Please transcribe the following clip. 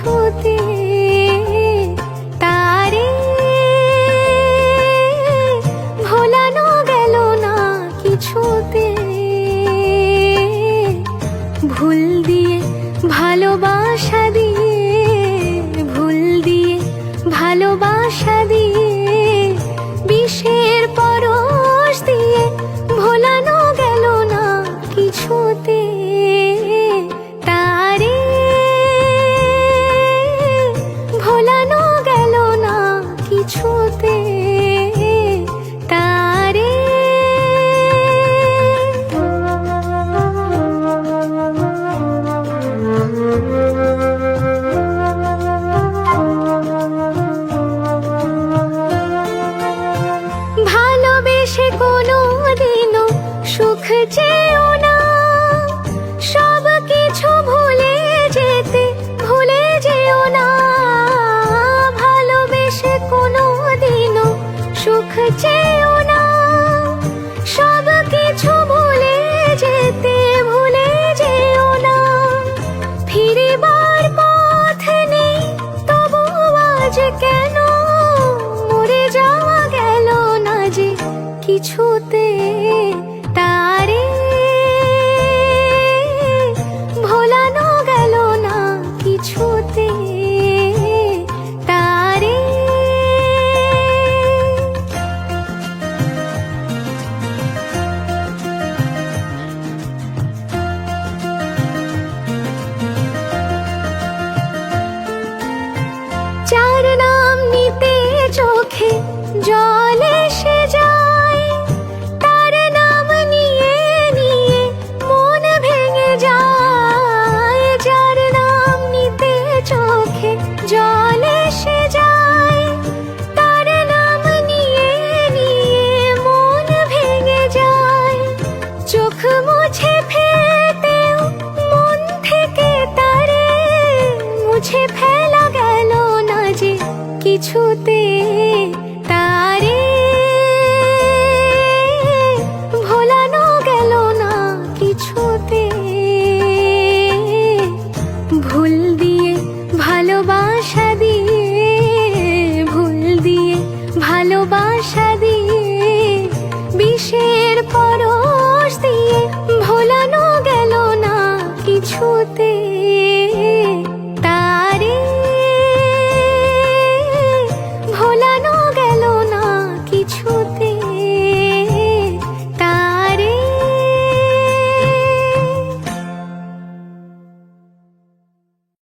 ছুতে তারে ভোলানো গেল না কিছুতে। ভুল দিয়ে ভালোবাসা দিয়ে ভুল দিয়ে ভালোবাসা দিয়ে কিছুতে তারে ভোলানো গেল না কিছুতে তারে। চার নাম নিতে চোখে জল ছুতে তারে ভোলানো গেল না কিছুতে। ভুল দিয়ে ভালোবাসা দিয়ে, ভুল দিয়ে ভালোবাসা দিয়ে, বিষের পরশ দিয়ে ভোলানো গেল না কিছুতে।